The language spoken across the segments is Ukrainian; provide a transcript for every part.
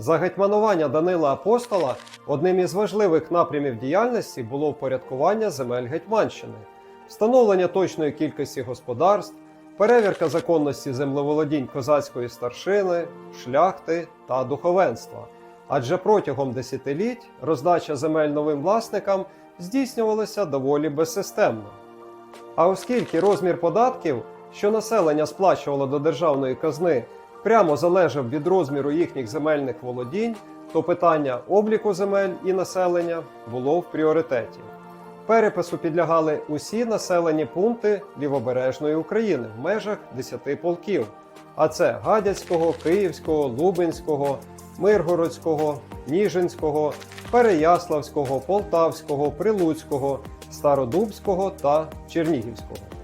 За гетьманування Данила Апостола одним із важливих напрямів діяльності було впорядкування земель Гетьманщини, встановлення точної кількості господарств, перевірка законності землеволодінь козацької старшини, шляхти та духовенства. Адже протягом десятиліть роздача земель новим власникам здійснювалася доволі безсистемно. А оскільки розмір податків, що населення сплачувало до державної казни, прямо залежав від розміру їхніх земельних володінь, то питання обліку земель і населення було в пріоритеті. Перепису підлягали усі населені пункти лівобережної України в межах 10 полків, а це Гадяцького, Київського, Лубенського, Миргородського, Ніжинського, Переяславського, Полтавського, Прилуцького, Стародубського та Чернігівського.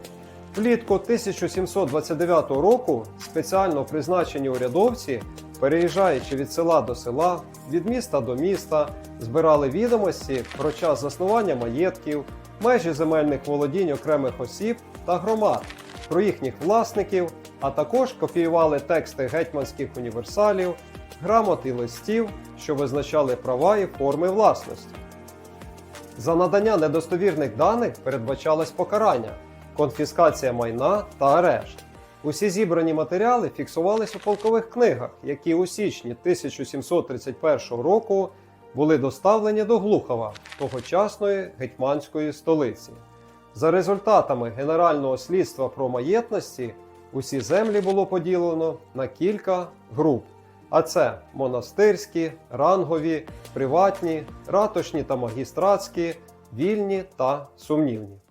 Влітку 1729 року спеціально призначені урядовці, переїжджаючи від села до села, від міста до міста, збирали відомості про час заснування маєтків, межі земельних володінь окремих осіб та громад, про їхніх власників, а також копіювали тексти гетьманських універсалів, грамот і листів, що визначали права і форми власності. За надання недостовірних даних передбачалось покарання, конфіскація майна та арешт. Усі зібрані матеріали фіксувались у полкових книгах, які у січні 1731 року були доставлені до Глухова, тогочасної гетьманської столиці. За результатами Генерального слідства про маєтності усі землі було поділено на кілька груп. А це монастирські, рангові, приватні, ратушні та магістратські, вільні та сумнівні.